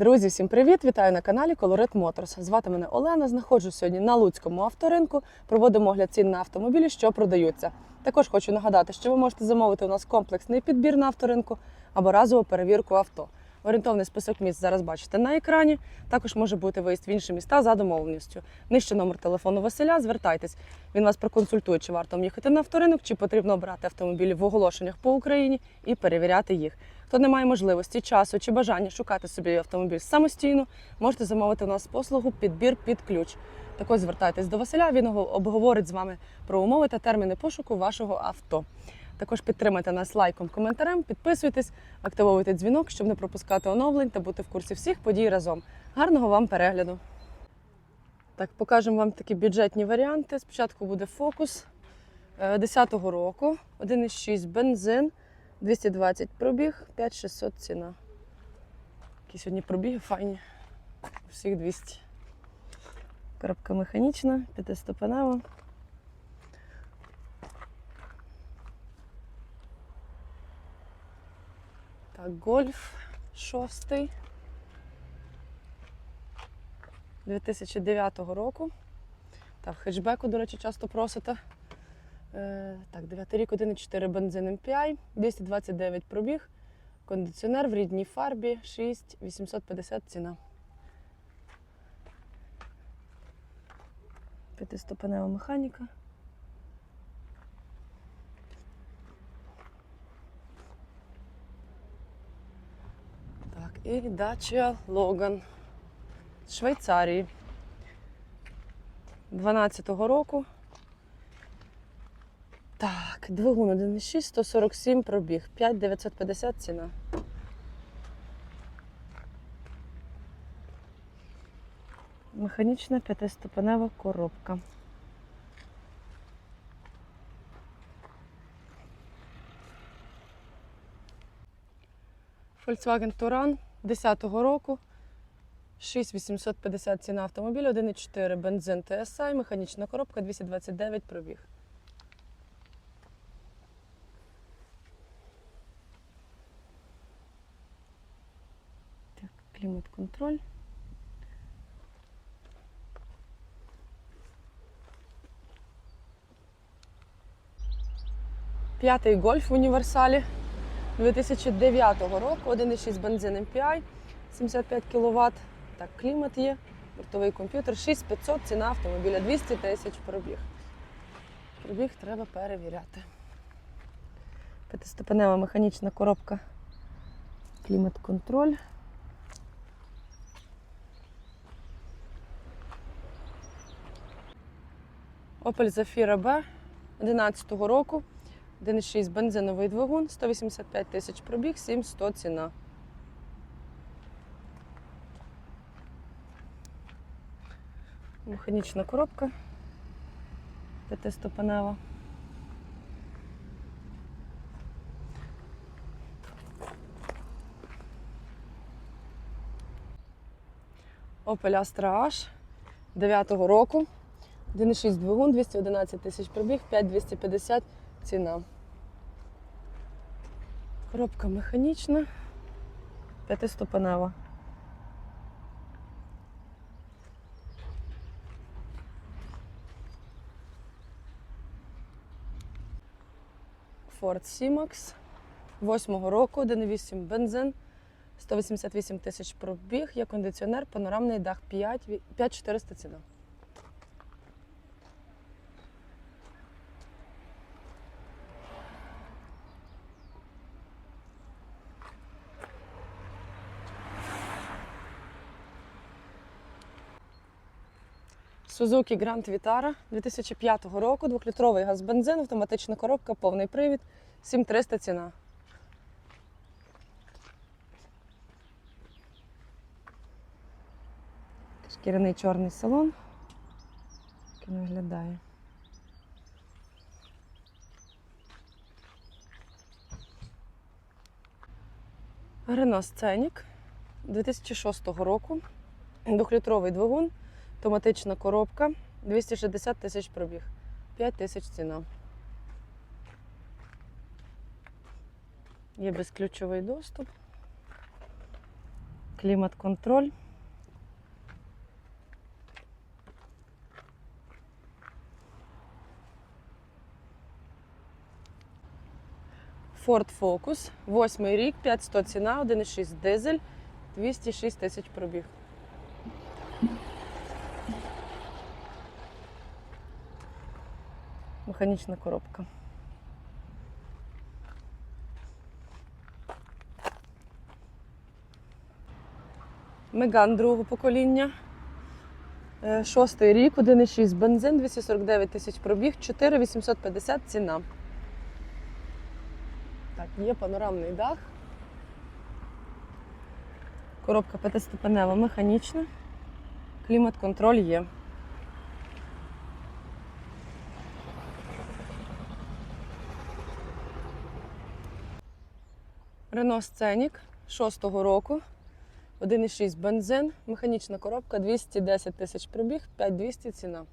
Друзі, всім привіт! Вітаю на каналі Colorit Motors. Звати мене Олена. Знаходжусь сьогодні на Луцькому авторинку. Проводимо огляд цін на автомобілі, що продаються. Також хочу нагадати, що ви можете замовити у нас комплексний підбір на авторинку або разову перевірку авто. Орієнтовний список місць зараз бачите на екрані. Також може бути виїзд в інші міста за домовленістю. Нижче номер телефону Василя. Звертайтесь. Він вас проконсультує, чи варто вам їхати на авторинок, чи потрібно обрати автомобілі в оголошеннях по Україні і перевіряти їх. Хто не має можливості, часу чи бажання шукати собі автомобіль самостійно, можете замовити у нас послугу підбір під ключ. Також звертайтесь до Василя, він обговорить з вами про умови та терміни пошуку вашого авто. Також підтримайте нас лайком, коментарем, підписуйтесь, активовуйте дзвінок, щоб не пропускати оновлень та бути в курсі всіх подій разом. Гарного вам перегляду! Так, покажемо вам такі бюджетні варіанти. Спочатку буде фокус е, 10-го року, 1,6 бензин, 220 пробіг, 5600 ціна. Які сьогодні пробіги файні. Всіх 200. Коробка механічна, п'ятиступенева. Так, гольф шостий. 2009 року. Так, хетчбеку, до речі, часто просите. Е, так, 9 рік, 1,4 бензин MPI, 229 пробіг, кондиціонер в рідній фарбі, 6 850 ціна. П'ятиступенева механіка. І Logan з Швейцарії. 12-го року. Так, двигун 1,6, 147 пробіг, 5,950 ціна. Механічна п'ятиступенева коробка. Volkswagen Touran 10-го року. 6850 ціна автомобіля, 1,4 бензин TSI, механічна коробка, 229 пробіг. Так, клімат-контроль. П'ятий гольф в універсалі 2009 року, 1,6 бензин MPI, 75 кВт. Так, клімат є, бортовий комп'ютер, 6500 ціна автомобіля, 200 тисяч пробіг. Пробіг треба перевіряти. П'ятиступенева механічна коробка, клімат-контроль. Opel Zafira B 11 року. 1,6 бензиновий двигун, 185 тисяч пробіг, 7100 ціна. Механічна коробка. П'ятиступенева. Opel Astra H 9 року. 1,6 двигун, 211 тисяч пробіг, 5250 ціна. Коробка механічна, п'ятиступенева. Ford C-Max 8 року, 1,8 бензин, 188 тисяч пробіг, є кондиціонер, панорамний дах 5, 5400 ціна. Suzuki Grand Vitara 2005 року, 2-літровий газ бензин, автоматична коробка, повний привід, 7300 ціна. Шкіряний чорний салон. Він виглядає. Renault Scenic 2006 року. Двохлітровий двигун, автоматична коробка, 260 тисяч пробіг, 5 тисяч ціна. Є безключовий доступ. Клімат-контроль. Ford Focus, восьмий рік, 500 ціна, 1,6 дизель, 206 тисяч пробіг. Механічна коробка. Меган другого покоління. Е, Шостий рік, 1,6 бензин, 249 тисяч пробіг, 4850 ціна. Так, є панорамний дах. Коробка п'ятиступенева механічна. Клімат-контроль є. Рено Сценік 6-го року. 1,6 бензин, механічна коробка, 210 тисяч пробіг, 5200 ціна.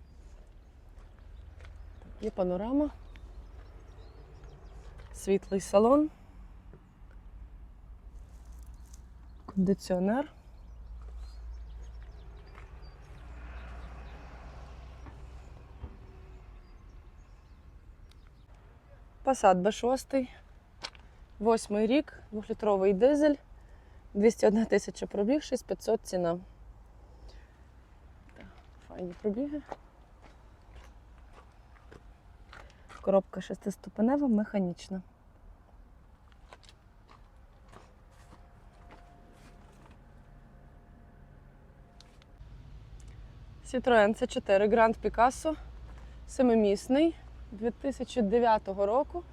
Є панорама. Світлий салон. Кондиціонер. Passat B6. Восьмий рік, двохлітровий дизель. 201 тисяча пробіг, 6500 ціна. Файні пробіги. Коробка шестиступенева, механічна. Citroen C4 Grand Picasso, семимісний 2009 року.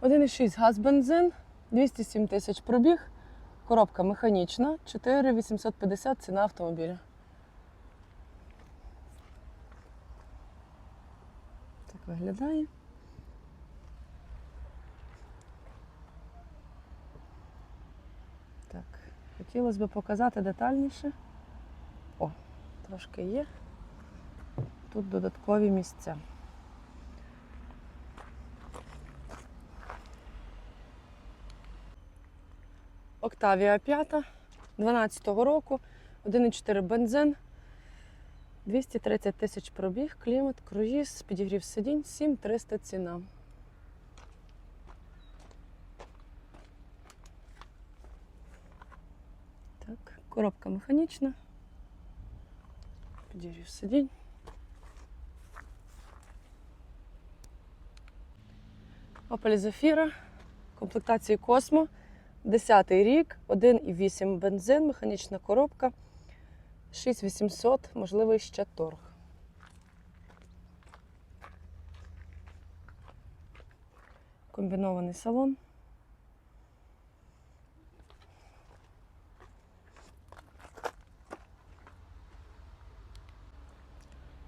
1,6 газ бензин, 207 тисяч пробіг. Коробка механічна, 4850 ціна автомобіля. Так виглядає. Так, хотілося б показати детальніше. О, трошки є. Тут додаткові місця. Октавія 5 12-го року, 1,4 бензин, 230 тисяч пробіг, клімат, круїз, підігрів сидінь, 7300 ціна. Так, коробка механічна. Підігрів сидінь. Opel Zafira, комплектації Космо. 10 рік, 1,8 бензин, механічна коробка, 6800, можливий ще торг. Комбінований салон.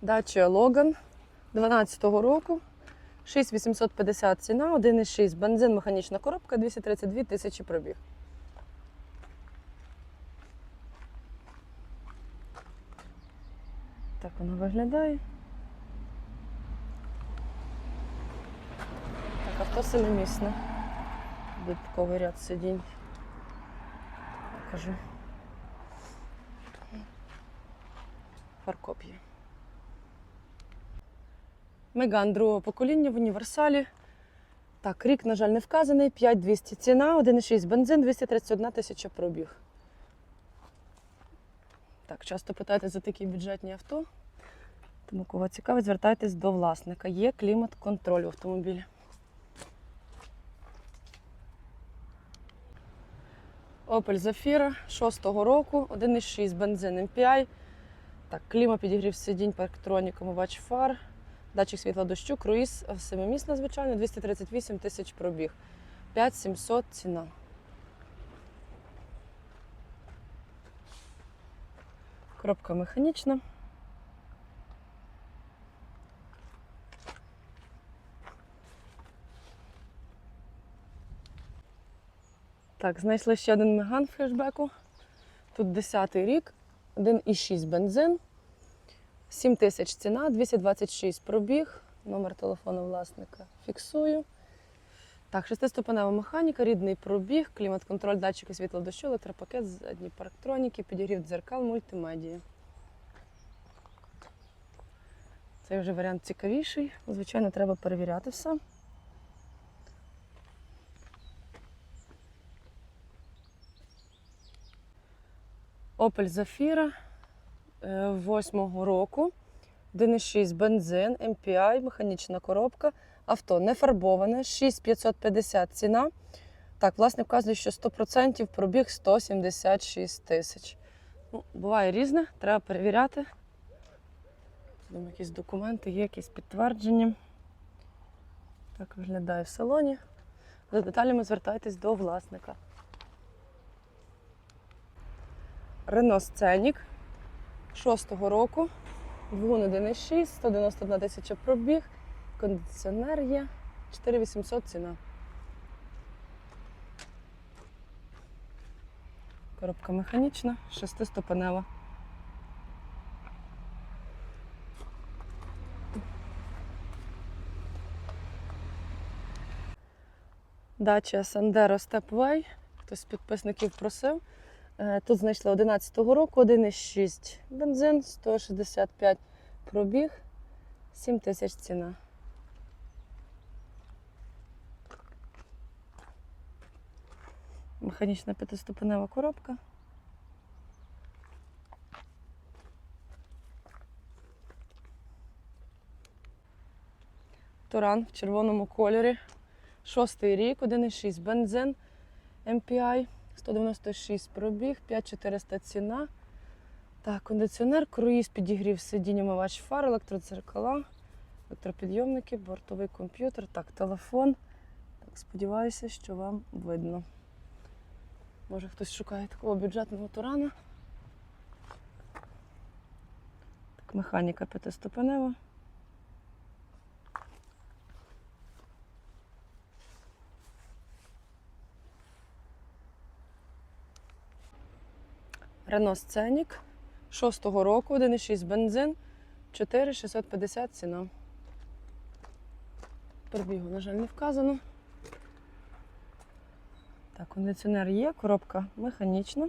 Дача Логан 12-го року. 6850 ціна, 1,6 бензин, механічна коробка, 232 тисячі пробіг. Так воно виглядає. Так, авто семимісне. Додатковий ряд сидінь. Покажу. Фаркоп є. Меган другого покоління в універсалі. Так, рік, на жаль, не вказаний. 5200 ціна, 1,6 бензин, 231 тисяча пробіг. Так, часто питаєте за такі бюджетні авто. Тому кого цікавить, звертайтесь до власника. Є клімат-контроль в автомобілі. Opel Zafira 6-го року, 1,6 бензин MPI. Так, кліма підігрів сидінь, парктронік, омивач фар. Датчик світла дощу, круїз е, семимісна, звичайно, 238 тисяч пробіг. 5700 ціна. Коробка механічна. Так, знайшли ще один меган в флешбеку. Тут 10-й рік, 1,6 бензин. 7 тисяч ціна, 226 пробіг. Номер телефону власника фіксую. Так, шестиступенева механіка, рідний пробіг, клімат-контроль, датчики світла дощу, електропакет, задні парктроніки, підігрів дзеркал, мультимедія. Цей вже варіант цікавіший. Звичайно, треба перевіряти все. Opel Zafira е, восьмого року. 1,6 бензин, MPI, механічна коробка. Авто не фарбоване, 6550 ціна. Так, власне, вказує, що 100% пробіг 176 тисяч. Ну, буває різне, треба перевіряти. Думаю, якісь документи, є якісь підтвердження. Так виглядає в салоні. За деталями звертайтесь до власника. Рено Сценік 6-го року. Двигун 1,6, 191 тисяча пробіг, кондиціонер є, 4800 ціна. Коробка механічна, шестиступенева. Дача Сандеро Степвей. Хтось з підписників просив. Е, Тут знайшли 11-го року, 1,6 бензин, 165 пробіг, 7 тисяч ціна. Механічна п'ятиступенева коробка. Туран в червоному кольорі. Шостий рік, 1,6 бензин, MPI, 196 пробіг, 5400 ціна. Так, кондиціонер, круїз, підігрів сидіння, мивач фар, електродзеркала, електропідйомники, бортовий комп'ютер, так, телефон. Так, сподіваюся, що вам видно. Може хтось шукає такого бюджетного турана. Так, механіка п'ятиступенева. Рено Сценік 6-го року, 1,6 бензин, 4650 ціна. Пробігу, на жаль, не вказано. Так, кондиціонер є, коробка механічна.